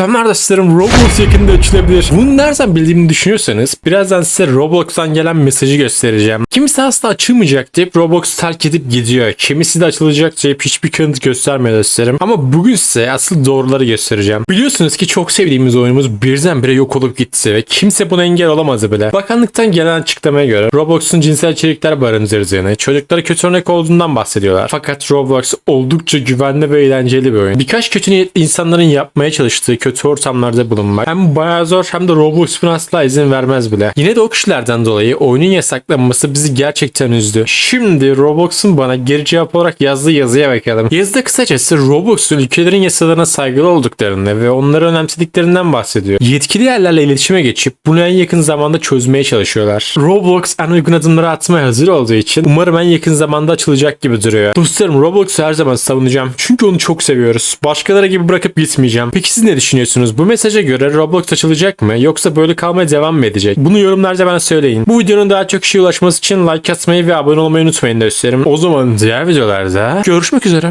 Selamlar dostlarım Roblox yakında açılabilir. Bunu nereden bildiğimi düşünüyorsanız birazdan size Roblox'tan gelen mesajı göstereceğim. Kimisi asla açılmayacak deyip Roblox terk edip gidiyor. Kimisi de açılacak deyip hiçbir kanıt göstermiyor dostlarım. Ama bugün size asıl doğruları göstereceğim. Biliyorsunuz ki çok sevdiğimiz oyunumuz birdenbire yok olup gitti ve kimse buna engel olamazdı bile. Bakanlıktan gelen açıklamaya göre Roblox'un cinsel içerikler barındırdığını, çocuklara kötü örnek olduğundan bahsediyorlar. Fakat Roblox oldukça güvenli ve eğlenceli bir oyun. Birkaç kötü niyetli insanların yapmaya çalıştığı kötü ortamlarda bulunmak hem bayağı zor hem de Roblox buna asla izin vermez bile. Yine de o kişilerden dolayı oyunun yasaklanması bizi gerçekten üzdü. Şimdi Roblox'un bana geri cevap olarak yazdığı yazıya bakalım. Yazıda kısacası Roblox'un ülkelerin yasalarına saygılı olduklarını ve onları önemsediklerinden bahsediyor. Yetkili yerlerle iletişime geçip bunu en yakın zamanda çözmeye çalışıyorlar. Roblox en uygun adımları atmaya hazır olduğu için umarım en yakın zamanda açılacak gibi duruyor. Dostlarım Roblox'u her zaman savunacağım. Çünkü onu çok seviyoruz. Başkaları gibi bırakıp gitmeyeceğim. Peki siz ne düşünüyorsunuz? Bu mesaja göre Roblox açılacak mı? Yoksa böyle kalmaya devam mı edecek? Bunu yorumlarda bana söyleyin. Bu videonun daha çok kişiye ulaşması için like atmayı ve abone olmayı unutmayın dostlarım. O zaman diğer videolarda görüşmek üzere.